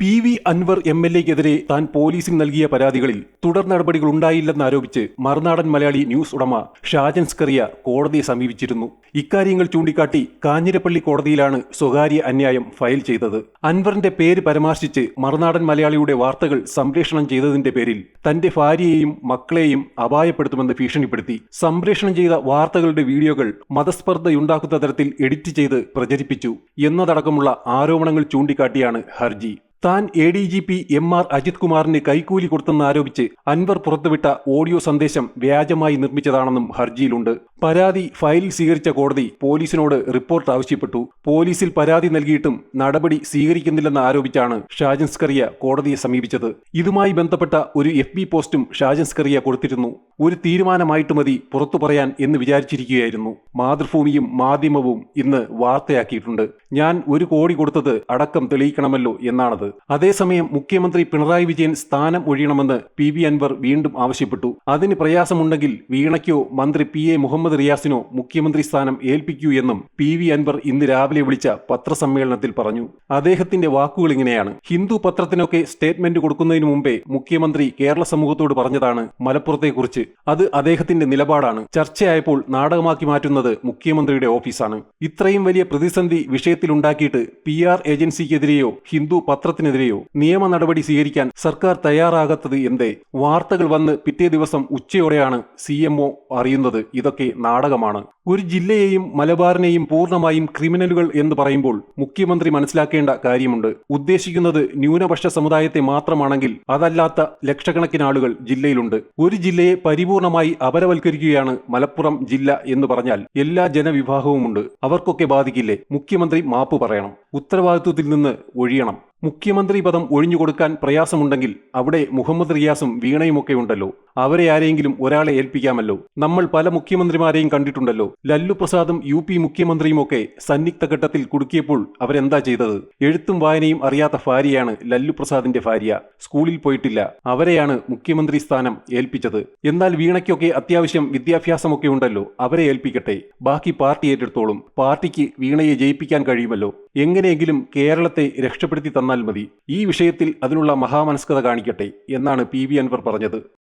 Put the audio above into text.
P V Anvar M L എക്കെതിരെ താൻ പോലീസിന് നൽകിയ പരാതികളിൽ തുടർ നടപടികൾ ഉണ്ടായില്ലെന്നാരോപിച്ച് മറുനാടൻ മലയാളി ന്യൂസ് ഉടമ ഷാജൻ സ്കറിയ കോടതിയെ സമീപിച്ചിരുന്നു. ഇക്കാര്യങ്ങൾ ചൂണ്ടിക്കാട്ടി കാഞ്ഞിരപ്പള്ളി കോടതിയിലാണ് സ്വകാര്യ അന്യായം ഫയൽ ചെയ്തത്. അൻവറിന്റെ പേര് പരാമർശിച്ച് മറുനാടൻ മലയാളിയുടെ വാർത്തകൾ സംപ്രേഷണം ചെയ്തതിന്റെ പേരിൽ തന്റെ ഭാര്യയെയും മക്കളെയും അപായപ്പെടുത്തുമെന്ന് ഭീഷണിപ്പെടുത്തി. സംപ്രേഷണം ചെയ്ത വാർത്തകളുടെ വീഡിയോകൾ മതസ്പർദ്ധയുണ്ടാക്കുന്ന തരത്തിൽ എഡിറ്റ് ചെയ്ത് പ്രചരിപ്പിച്ചു. എന്നതടക്കമുള്ള ആരോപണങ്ങൾ ചൂണ്ടിക്കാട്ടിയാണ് ഹർജി. താൻ A D G P M R Ajith കുമാറിന് കൈക്കൂലി കൊടുത്തെന്ന് ആരോപിച്ച് അൻവർ പുറത്തുവിട്ട ഓഡിയോ സന്ദേശം വ്യാജമായി നിർമ്മിച്ചതാണെന്നും ഹർജിയിലുണ്ട്. പരാതി ഫയൽ സ്വീകരിച്ച കോടതി പോലീസിനോട് റിപ്പോർട്ട് ആവശ്യപ്പെട്ടു. പോലീസിൽ പരാതി നൽകിയിട്ടും നടപടി സ്വീകരിക്കുന്നില്ലെന്ന് ആരോപിച്ചാണ് ഷാജൻസ്കറിയ കോടതിയെ സമീപിച്ചത്. ഇതുമായി ബന്ധപ്പെട്ട ഒരു എഫ് ബി പോസ്റ്റും ഷാജൻസ്കറിയ കൊടുത്തിരുന്നു. ഒരു തീരുമാനമായിട്ട് മതി പുറത്തു പറയാൻ എന്ന് വിചാരിച്ചിരിക്കുകയായിരുന്നു. മാതൃഭൂമിയും മാധ്യമവും ഇന്ന് വാർത്തയാക്കിയിട്ടുണ്ട്. ഞാൻ ഒരു കോടി കൊടുത്തത് അടക്കം തെളിയിക്കണമല്ലോ എന്നാണത്. അതേസമയം മുഖ്യമന്ത്രി പിണറായി വിജയൻ സ്ഥാനം ഒഴിയണമെന്ന് പി വി അൻവർ വീണ്ടും ആവശ്യപ്പെട്ടു. അതിന് പ്രയാസമുണ്ടെങ്കിൽ വീണയ്ക്കോ മന്ത്രി പി എ മുഹമ്മദ് റിയാസിനോ മുഖ്യമന്ത്രി സ്ഥാനം ഏൽപ്പിക്കൂ എന്നും പി വി അൻവർ ഇന്ന് രാവിലെ വിളിച്ച പത്രസമ്മേളനത്തിൽ പറഞ്ഞു. അദ്ദേഹത്തിന്റെ വാക്കുകൾ ഇങ്ങനെയാണ്. ഹിന്ദു പത്രത്തിനൊക്കെ സ്റ്റേറ്റ്മെന്റ് കൊടുക്കുന്നതിന് മുമ്പേ മുഖ്യമന്ത്രി കേരള സമൂഹത്തോട് പറഞ്ഞതാണ് മലപ്പുറത്തെക്കുറിച്ച്. അത് അദ്ദേഹത്തിന്റെ നിലപാടാണ്. ചർച്ചയായപ്പോൾ നാടകമാക്കി മാറ്റുന്നത് മുഖ്യമന്ത്രിയുടെ ഓഫീസാണ്. ഇത്രയും വലിയ പ്രതിസന്ധി വിഷയത്തിലുണ്ടാക്കിയിട്ട് പി ആർ ഏജൻസിക്കെതിരെയോ ഹിന്ദു പത്രത്തിനെതിരെയോ നിയമ നടപടി സ്വീകരിക്കാൻ സർക്കാർ തയ്യാറാകാത്തത് എന്തേ? വാർത്തകൾ വന്ന് പിറ്റേ ദിവസം ഉച്ചയോടെയാണ് സി അറിയുന്നത്. ഇതൊക്കെ നാടകമാണ്. ഒരു ജില്ലയെയും മലബാറിനെയും പൂർണമായും ക്രിമിനലുകൾ എന്ന് പറയുമ്പോൾ മുഖ്യമന്ത്രി മനസ്സിലാക്കേണ്ട കാര്യമുണ്ട്. ഉദ്ദേശിക്കുന്നത് ന്യൂനപക്ഷ സമുദായത്തെ മാത്രമാണെങ്കിൽ അതല്ലാത്ത ലക്ഷക്കണക്കിന് ആളുകൾ ജില്ലയിലുണ്ട്. ഒരു ജില്ലയെ പരിപൂർണമായി അപരവൽക്കരിക്കുകയാണ് മലപ്പുറം ജില്ല എന്ന് പറഞ്ഞാൽ എല്ലാ ജനവിഭാഗവുമുണ്ട്. അവർക്കൊക്കെ ബാധിക്കില്ലേ? മുഖ്യമന്ത്രി മാപ്പ് പറയണം. ഉത്തരവാദിത്വത്തിൽ നിന്ന് ഒഴിയണം. മുഖ്യമന്ത്രി പദം ഒഴിഞ്ഞുകൊടുക്കാൻ പ്രയാസമുണ്ടെങ്കിൽ അവിടെ മുഹമ്മദ് റിയാസും വീണയുമൊക്കെ ഉണ്ടല്ലോ അവരെ ആരെങ്കിലും ഒരാളെ ഏൽപ്പിക്കാമല്ലോ. നമ്മൾ പല മുഖ്യമന്ത്രിമാരെയും കണ്ടിട്ടുണ്ടല്ലോ. ലല്ലു പ്രസാദും യു പി മുഖ്യമന്ത്രിയുമൊക്കെ സന്നിഗ്ധ ഘട്ടത്തിൽ കുടുക്കിയപ്പോൾ അവരെന്താ ചെയ്തത്? എഴുത്തും വായനയും അറിയാത്ത ഭാര്യയാണ് ലല്ലു പ്രസാദിന്റെ ഭാര്യ. സ്കൂളിൽ പോയിട്ടില്ല. അവരെയാണ് മുഖ്യമന്ത്രി സ്ഥാനം ഏൽപ്പിച്ചത്. എന്നാൽ വീണയ്ക്കൊക്കെ അത്യാവശ്യം വിദ്യാഭ്യാസമൊക്കെ ഉണ്ടല്ലോ. അവരെ ഏൽപ്പിക്കട്ടെ. ബാക്കി പാർട്ടി ഏറ്റെടുത്തോളും. പാർട്ടിക്ക് വീണയെ ജയിപ്പിക്കാൻ കഴിയുമല്ലോ. എങ്ങനെയെങ്കിലും കേരളത്തെ രക്ഷപ്പെടുത്തി തന്നാൽ മതി. ഈ വിഷയത്തിൽ അതിനുള്ള മഹാമനസ്കത കാണിക്കട്ടെ എന്നാണ് പി വി അൻവർ പറഞ്ഞത്.